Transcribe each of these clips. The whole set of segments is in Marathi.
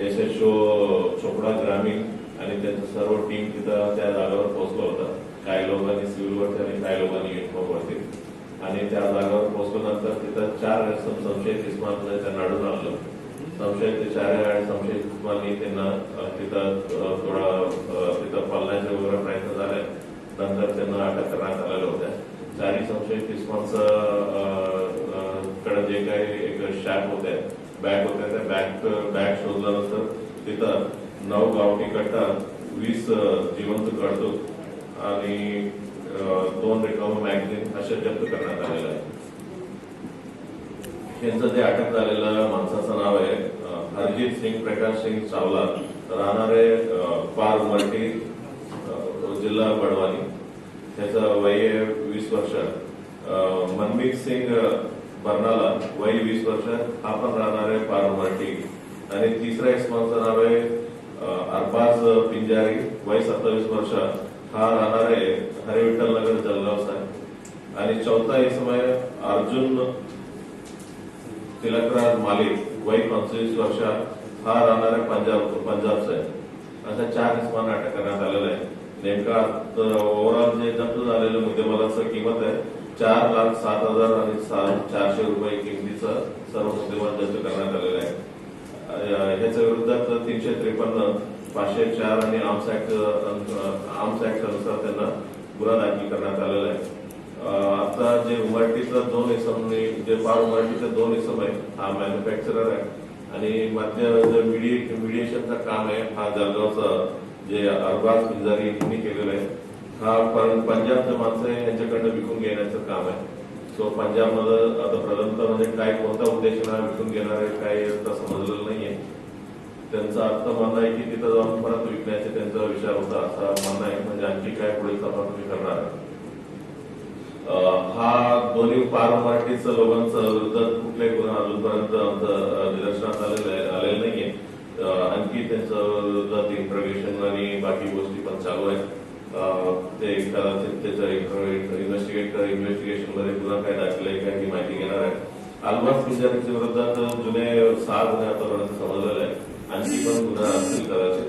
एस एच ओ चोपडा ग्रामीण आणि त्यांचं सर्व टीम तिथं त्या जागावर पोहोचलं होतं. काही लोकांनी सिव्हिलवरती आणि काही लोकांनी युनिफॉर्मवरती आणि त्या जागावर पोहोचल्यानंतर तिथं चार संशयित इस्मानमध्ये त्यांना आढळून आलं संशयित चार आणि संशयित इस्माननी त्यांना तिथं थोडा तिथं पळण्याचे वगैरे प्रयत्न झाले. नंतर त्यांना अटक करण्यात आलेल्या होत्या. चारही संशयित इस्मानचं कडे जे काही एक शॅक होते बॅग होत्या त्या बॅग बॅग शोधल्यानंतर तिथं नऊ गावठी कट्टा वीस जिवंत कडतूक आणि दोन रिकाम मॅगझिन असे जप्त करण्यात आलेलं आहे त्यांचं जे अटक झालेलं माणसाचं नाव आहे हरजीत सिंग प्रकाश सिंग चावला. राहणारे पार उमरटी जिल्हा बडवानी. त्याचं वय आहे वीस वर्ष. मनमीत सिंग बर्नाला वय वीस वर्ष हा पण राहणार पार उमरटी आणि तिसरा एक स्पॉन्सर आहे अरबाज पिंजारी वय सत्तावीस वर्ष. हा राहणार आहे हरिविठ्ठल नगर जळगावचा साहेब. आणि चौथा इसम आहे अर्जुन तिलकराज मालिक वय पंचवीस वर्ष. हा राहणार आहे पंजाब पंजाब साहेब. अशा चार इसमान अटक करण्यात आलेलं आहे नेमका ओव्हरऑल जे जप्त झालेलं मुद्देमालाचं किंमत आहे चार लाख सात हजार आणि चारशे रुपये किमतीचं सर्व मुद्देमाल जप्त करण्यात आलेलं आहे. याच्या विरोधात तीनशे त्रेपन्न पाचशे चार आणि आर्म्स ऍक्ट आर्म्स ऍक्ट अनुसार त्यांना गुन्हा दाखल करण्यात आलेला आहे. आता जे उमरटीचा दोन इसम जे फार उमरटीचा दोन इसम आहे हा मॅन्युफॅक्चरर आहे आणि मध्य जे मिडिए मिडिएशनचं काम आहे हा जळगावचा जे अरबाज पिंजारी यांनी केलेलं आहे. हा पंजाबच्या माणसं यांच्याकडनं विकून घेण्याचं काम आहे. सो पंजाबमध्ये आता प्रथमतः म्हणजे काय कोणत्या उद्देशाने विकून घेणार आहे काय समजलेलं नाहीये. त्यांचा अर्थ म्हणणं आहे की तिथं जाऊन परत विकण्याचे त्यांचा विचार होता. असा म्हणणं आहे म्हणजे आणखी काय पुढील तपास तुम्ही करणार हा दोन्ही पार मराठीचं लोकांचं विरुद्ध कुठल्याही गुन्हा अजूनपर्यंत आमचं निदर्शनात आलेलं आलेलं नाहीये. आणखी त्यांचं विरुद्ध इंट्रोगेशन आणि बाकी गोष्टी पण चालू आहेत. ते कदाचित त्याचं इन्व्हेस्टिगेट इन्व्हेस्टिगेशनमध्ये पुन्हा काय दाखल आहे काय ती माहिती घेणार आहे. अल्बास पिंजारीच्या विरोधात जुने सहा गुन्हे आतापर्यंत समजलेले आहे. आणखी पण गुन्हा असतील करायचे.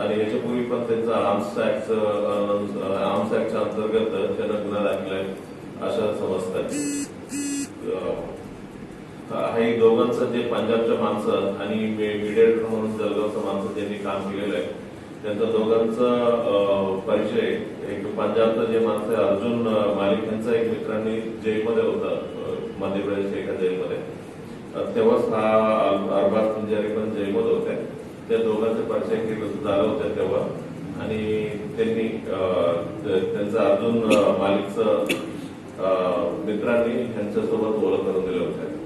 आणि याच्यापूर्वी पण त्यांचा आर्म्स ऍक्ट आर्म्स ऍक्टच्या अंतर्गत त्यांना गुन्हा दाखल आहे असं समजतात. हे दोघांचं जे पंजाबच्या माणसं आणि मिडिएटर म्हणून जळगावचं माणसं त्यांनी काम केलेलं आहे त्यांचा दोघांचा अं, परिचय. एक पंजाबचं जे माणसं आहे अर्जुन मालिक यांचा एक मित्रांनी जेलमध्ये होता मध्य प्रदेशच्या एका जेलमध्ये. तेव्हाच हा अरबाज पिंजारी पण जेलमध्ये होते. त्या दोघांचे परिचय झाले होते तेव्हा. आणि त्यांनी त्यांचा अर्जुन अं, मालिकचं मित्रांनी यांच्यासोबत ओळख करून दिले होते